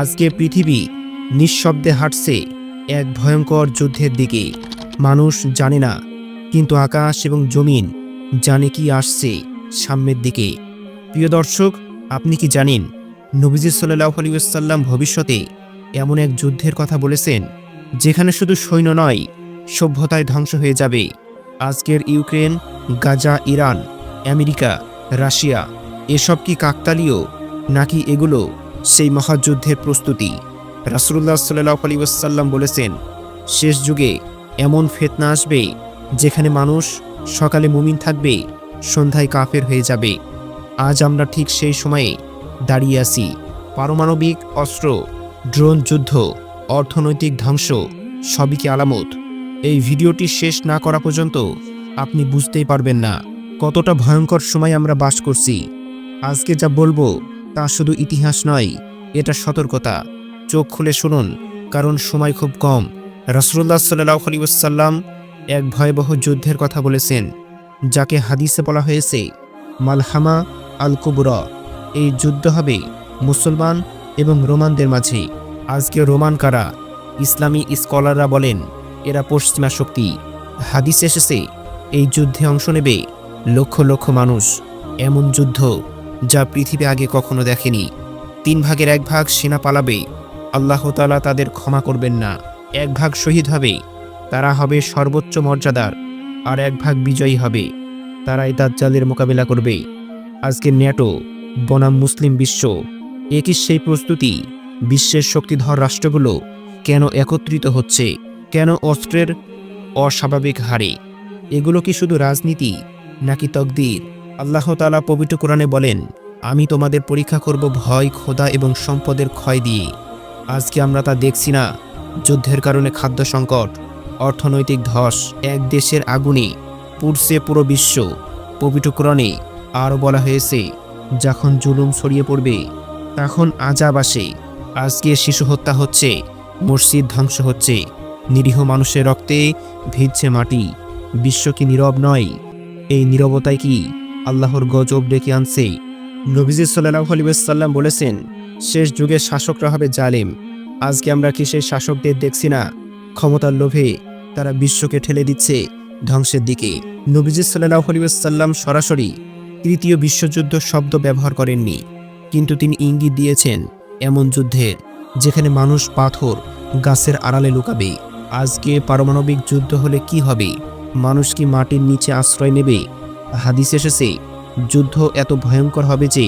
আজকে পৃথিবী নিঃশব্দে হাঁটছে এক ভয়ঙ্কর যুদ্ধের দিকে। মানুষ জানে না, কিন্তু আকাশ এবং জমিন জানে কি আসছে সামনের দিকে। প্রিয় দর্শক, আপনি কি জানেন, নবীজি সাল্লাহ আলিয়াল্লাম ভবিষ্যতে এমন এক যুদ্ধের কথা বলেছেন, যেখানে শুধু সৈন্য নয়, সভ্যতায় ধ্বংস হয়ে যাবে। আজকের Ukraine, Gaza, Iran, America, Russia, এসব কি কাকতালীয় নাকি এগুলো সেই মহাযুদ্ধের প্রস্তুতি। রাসুল্লাহ সাল্লাহ আলী ওসাল্লাম বলেছেন, শেষ যুগে এমন ফেতনা আসবে যেখানে মানুষ সকালে মুমিন থাকবে, সন্ধ্যায় কাফের হয়ে যাবে। আজ আমরা ঠিক সেই সময়ে দাঁড়িয়ে আছি। পারমাণবিক অস্ত্র, ড্রোন যুদ্ধ, অর্থনৈতিক ধ্বংস, সবই কি আলামত? এই ভিডিওটি শেষ না করা পর্যন্ত আপনি বুঝতেই পারবেন না কতটা ভয়ঙ্কর সময় আমরা বাস করছি। আজকে যা বলব তা শুধু ইতিহাস নয়, এটা সতর্কতা। চোখ খুলে শুনুন, কারণ সময় খুব কম। রসুল্লাহ সাল্লাহ আলী ওসাল্লাম এক ভয়াবহ যুদ্ধের কথা বলেছেন, যাকে হাদিসে বলা হয়েছে, মালহামা আল কুবরা এই যুদ্ধ হবে মুসলমান এবং রোমানদের মাঝে। আজকে রোমান কারা? ইসলামী স্কলাররা বলেন, এরা পশ্চিমা শক্তি। হাদিস এসেছে, এই যুদ্ধে অংশ নেবে লক্ষ লক্ষ মানুষ। এমন যুদ্ধ যা পৃথিবী আগে কখনো দেখেনি। তিন ভাগের এক ভাগ সেনা পালাবে। আল্লাহ তালা তাদের ক্ষমা করবেন না। এক ভাগ শহীদ হবে, তারা হবে সর্বোচ্চ মর্যাদার, আর এক ভাগ বিজয়ী হবে। তারাই দাজ্জালের মোকাবিলা করবে। আজকে ন্যাটো, বনাম মুসলিম বিশ্ব একই সেই প্রস্তুতি? বিশ্বের শক্তিধর রাষ্ট্রগুলো কেন একত্রিত হচ্ছে? কেন অস্ত্রের অস্বাভাবিক হারে? এগুলো কি শুধু রাজনীতি নাকি তকদির? আল্লাহ তালা পবিত্র কোরআনে বলেন, আমি তোমাদের পরীক্ষা করব ভয়, ক্ষোধা এবং সম্পদের ক্ষয় দিয়ে। আজকে আমরা তা দেখছি না। যুদ্ধের কারণে খাদ্য সংকট, অর্থনৈতিক ধস, এক দেশের আগুনে পুড়ছে পুরো বিশ্ব। পবিত্র কোরআনে আরও বলা হয়েছে, যখন জুলুম ছড়িয়ে পড়বে, তখন আজাব আসে। আজকে শিশু হত্যা হচ্ছে, মসজিদ ধ্বংস হচ্ছে। নিরীহ মানুষের রক্তে ভিজছে মাটি। বিশ্ব কি নীরব নয়? এই নীরবতায় কি আল্লাহর গজব ডেকে আনছে নবীজি সাল্লাহ আলিবাসাল্লাম বলেছেন, শেষ যুগে শাসকরা হবে জালেম। আজকে আমরা কি সেই শাসকদের দেখছি না? ক্ষমতার লোভে তারা বিশ্বকে ঠেলে দিচ্ছে ধ্বংসের দিকে। নবীজি সাল্লাহ আলিবাসাল্লাম সরাসরি তৃতীয় বিশ্বযুদ্ধ শব্দ ব্যবহার করেননি, কিন্তু তিনি ইঙ্গিত দিয়েছেন, এমন যুদ্ধের যেখানে মানুষ পাথর গাছের আড়ালে লুকাবে, আজকে পারমাণবিক যুদ্ধ হলে কি হবে? মানুষ কি মাটির নিচে আশ্রয় নেবে? হাদিস এসেছে, যুদ্ধ এত ভয়ঙ্কর হবে যে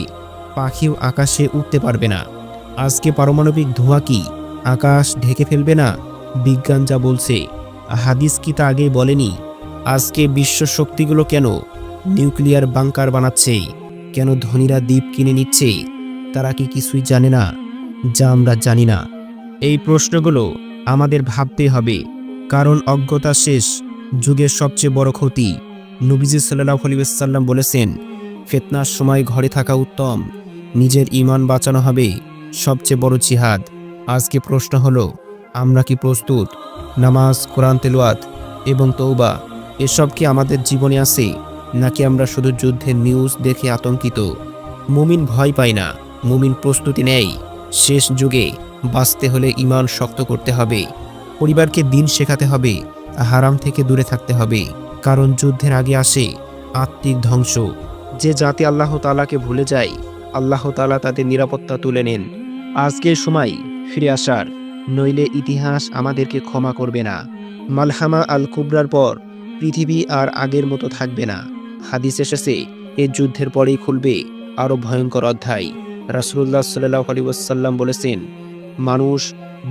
পাখিও আকাশে উঠতে পারবে না। আজকে পারমাণবিক ধোঁয়া কি আকাশ ঢেকে ফেলবে না? বিজ্ঞান যা বলছে, হাদিস কি তা আগে বলেনি? আজকে বিশ্ব শক্তিগুলো কেন নিউক্লিয়ার বাংকার বানাচ্ছে? কেন ধনীরা দ্বীপ কিনে নিচ্ছে? তারা কি কিছুই জানে না, যা আমরা জানি না? এই প্রশ্নগুলো আমাদের ভাবতে হবে, কারণ অজ্ঞতা শেষ, যুগের সবচেয়ে বড় ক্ষতি। নবীজি সাল্লাহ আলিয়াল্লাম বলেছেন, ফেতনার সময় ঘরে থাকা উত্তম, নিজের ইমান বাঁচানো হবে, সবচেয়ে বড় জিহাদ। আজকে প্রশ্ন হলো, আমরা কি প্রস্তুত? নামাজ, কোরআন তেলোয়াত এবং তৌবা এসব কি আমাদের জীবনে আছে, নাকি আমরা শুধু যুদ্ধের নিউজ দেখে আতঙ্কিত? মুমিন ভয় পায় না, মুমিন প্রস্তুতি নেয়। শেষ যুগে বাঁচতে হলে ইমান শক্ত করতে হবে, পরিবারকে দিন শেখাতে হবে, হারাম থেকে দূরে থাকতে হবে। কারণ যুদ্ধের আগে আসে আত্মিক ধ্বংস। যে জাতি আল্লাহ তালাকে ভুলে যায়, আল্লাহ তালা তাদের নিরাপত্তা তুলে নেন। আজকের সময় ফিরে আসার, নইলে ইতিহাস আমাদেরকে ক্ষমা করবে না। মালহামা আল কুবরার পর পৃথিবী আর আগের মতো থাকবে না। হাদিস এসেছে, এ যুদ্ধের পরেই খুলবে আরও ভয়ঙ্কর অধ্যায়। রাসুল্লাহ সাল্লাহ আলী ওয়াসাল্লাম বলেছেন, মানুষ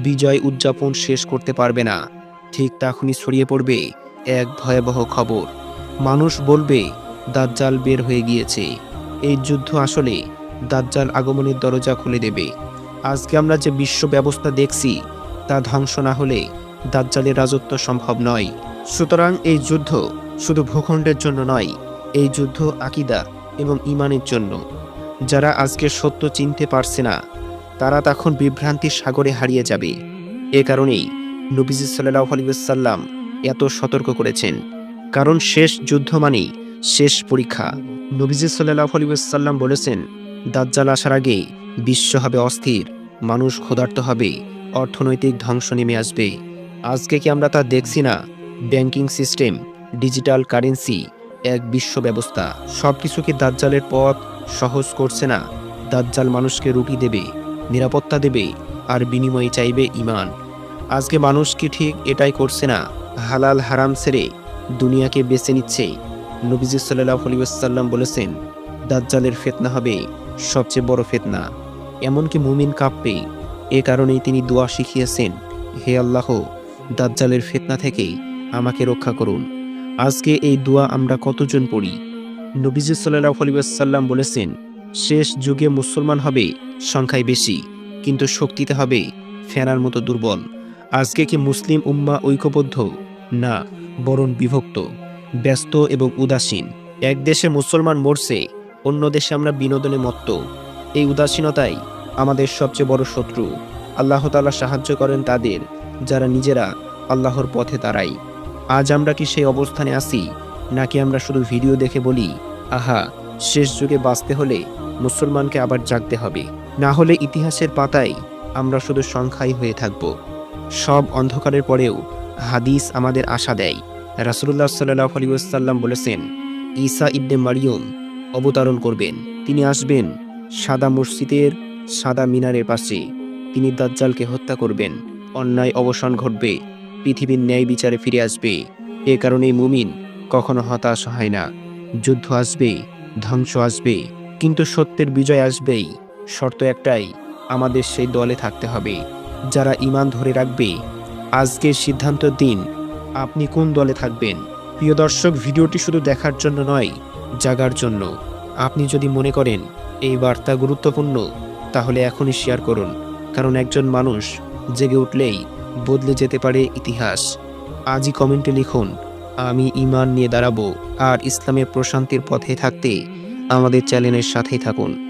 বিজয় উদযাপন শেষ করতে পারবে না। ঠিক তখনই ছড়িয়ে পড়বে এক ভয়াবহ খবর। মানুষ বলবে, দাজ্জাল বের হয়ে গিয়েছে। এই যুদ্ধ আসলে দাজ্জাল আগমনের দরজা খুলে দেবে। আজকে আমরা যে বিশ্ব ব্যবস্থা দেখছি, তা ধ্বংস না হলে দাজ্জালের রাজত্ব সম্ভব নয়। সুতরাং এই যুদ্ধ শুধু ভূখণ্ডের জন্য নয়, এই যুদ্ধ আকিদা এবং ইমানের জন্য। যারা আজকে সত্য চিনতে পারছে না, তারা তখন বিভ্রান্তির সাগরে হারিয়ে যাবে। এ কারণেই নবীজি সাল্লাহ আলিয়াল্লাম এত সতর্ক করেছেন। কারণ শেষ যুদ্ধ মানেই শেষ পরীক্ষা। নবীজি সাল্লাহ আলিয়াল্লাম বলেছেন, দাজ্জাল আসার আগে বিশ্ব হবে অস্থির, মানুষ ক্ষুধার্ত হবে, অর্থনৈতিক ধ্বংস নেমে আসবে। আজকে কি আমরা তা দেখছি না? ব্যাংকিং সিস্টেম, ডিজিটাল কারেন্সি, এক বিশ্ব ব্যবস্থা। সব কিছুকে দাজ্জালের পথ সহজ করছে না? দাজ্জাল মানুষকে রুটি দেবে, নিরাপত্তা দেবে, আর বিনিময়ে চাইবে ইমান আজকে মানুষ কি ঠিক এটাই করছে না? হালাল হারাম ছেড়ে দুনিয়াকে বেছে নিচ্ছে। নবীজি সাল্লাহ আলিয়াল্লাম বলেছেন, দাজ্জালের ফেতনা হবে সবচেয়ে বড় ফেতনা। এমনকি মুমিন কাঁপবে। এ কারণেই তিনি দোয়া শিখিয়েছেন, হে আল্লাহ, দাজ্জালের ফেতনা থেকে আমাকে রক্ষা করুন। আজকে এই দোয়া আমরা কতজন পড়ি? নবীজি সাল্লাহ আলিয়াল্লাম বলেছেন, শেষ যুগে মুসলমান হবে সংখ্যায় বেশি, কিন্তু শক্তিতে হবে ফেরার মতো দুর্বল। আজকে কি মুসলিম উম্মা ঐক্যবদ্ধ? না, বরং বিভক্ত, ব্যস্ত এবং উদাসীন। এক দেশে মুসলমান মরছে, অন্য দেশে আমরা বিনোদনে মত্ত। এই উদাসীনতাই আমাদের সবচেয়ে বড় শত্রু। আল্লাহ তাআলা সাহায্য করেন তাদের, যারা নিজেরা আল্লাহর পথে দাঁড়ায়। আজ আমরা কি সেই অবস্থানে আছি, নাকি আমরা শুধু ভিডিও দেখে বলি, আহা, শেষ যুগে বাঁচতে হলে মুসলমানকে আবার জাগতে হবে। না হলে ইতিহাসের পাতায় আমরা শুধু সংখ্যাই হয়ে থাকব। সব অন্ধকারের পরেও হাদিস আমাদের আশা দেয়। রাসুল্লাহ সাল্লাহ আলিউসাল্লাম বলেছেন, ঈসা ইবনে মারিয়ম অবতারণ করবেন। তিনি আসবেন সাদা মসজিদের সাদা মিনারের পাশে। তিনি দাজ্জালকে হত্যা করবেন। অন্যায় অবসান ঘটবে। পৃথিবীর ন্যায় বিচারে ফিরে আসবে। এ কারণেই মুমিন কখনো হতাশ হয় না। যুদ্ধ আসবে, ধ্বংস আসবে। কিন্তু সত্যের বিজয় আসবেই। শর্ত একটাই, আমাদের সেই দলে থাকতে হবে। যারা ইমান ধরে রাখবে আজকের সিদ্ধান্ত দিন। আপনি কোন দলে থাকবেন? প্রিয় দর্শক, ভিডিওটি শুধু দেখার জন্য নয়, জাগার জন্য। আপনি যদি মনে করেন এই বার্তা গুরুত্বপূর্ণ, তাহলে এখনই শেয়ার করুন। কারণ একজন মানুষ জেগে উঠলেই বদলে যেতে পারে ইতিহাস। আজই কমেন্টে লিখুন, আমি ইমান নিয়ে দাঁড়াবো। আর ইসলামের প্রশান্তির পথে থাকতে আমাদের চ্যানেলের সাথেই থাকুন।